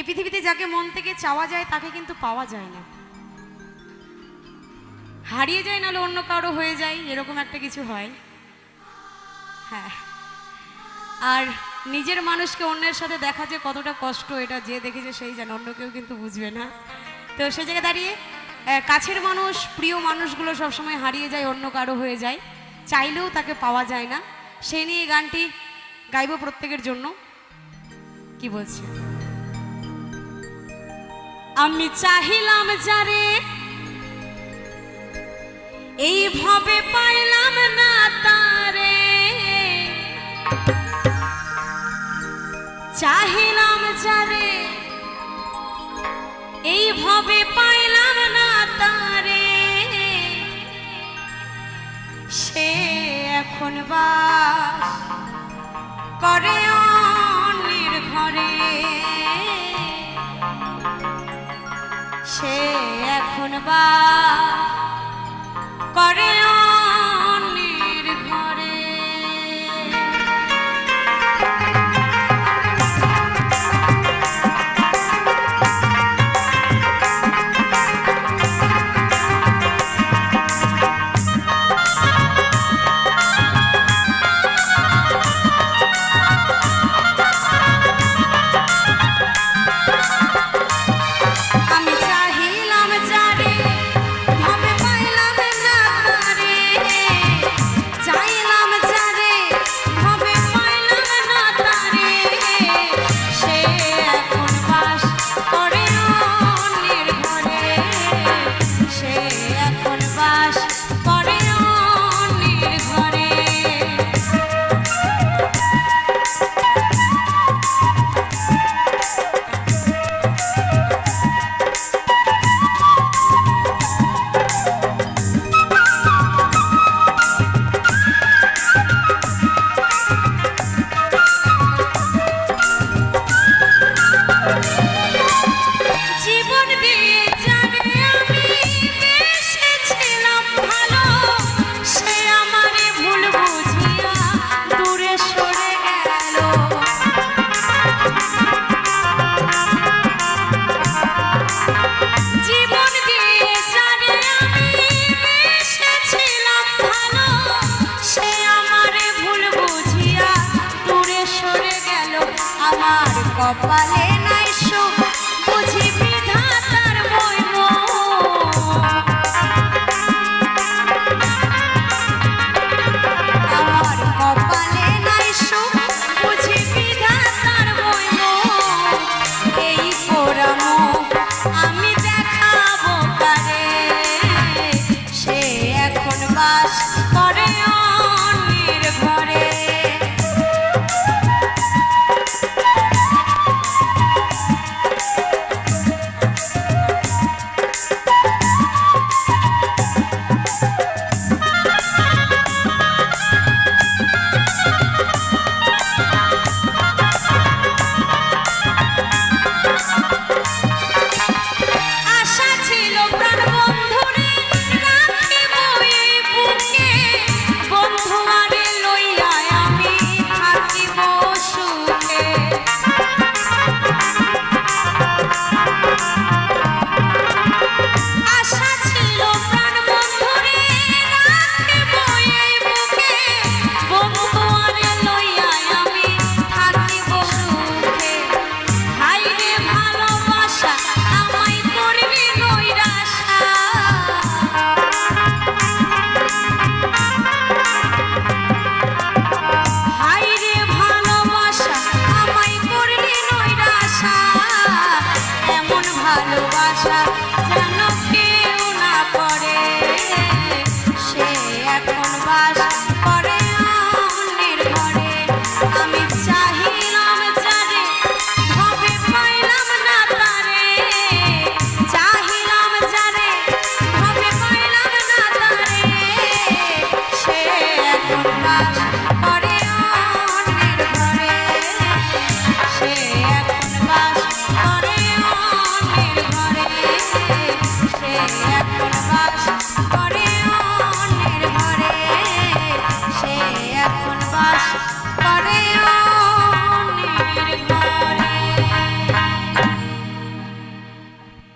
এই পৃথিবীতে যাকে মন থেকে চাওয়া যায়, তাকে কিন্তু পাওয়া যায় না। হারিয়ে যায় নাহলে অন্য কারও হয়ে যায়, এরকম একটা কিছু হয়। হ্যাঁ। আর নিজের মানুষকে অন্যের সাথে দেখা যে কতটা কষ্ট, এটা যে দেখেছে সেই জানে অন্য কেউ কিন্তু বুঝবে না। তো সে জায়গায় দাঁড়িয়ে কাছের মানুষ, প্রিয় মানুষগুলো সবসময় হারিয়ে যায়, অন্য কারও হয়ে যায়। চাইলেও তাকে পাওয়া যায় না। সেই নিয়ে গানটি গাইব প্রত্যেকের জন্য। কি বলছে? আমি চাহিলাম যারে এইভাবে পাইলাম না তারে। চাহিলাম যারে এইভাবে পাইলাম না তারে। সে এখন বাস করে সে এখন বা কপালে Yeah.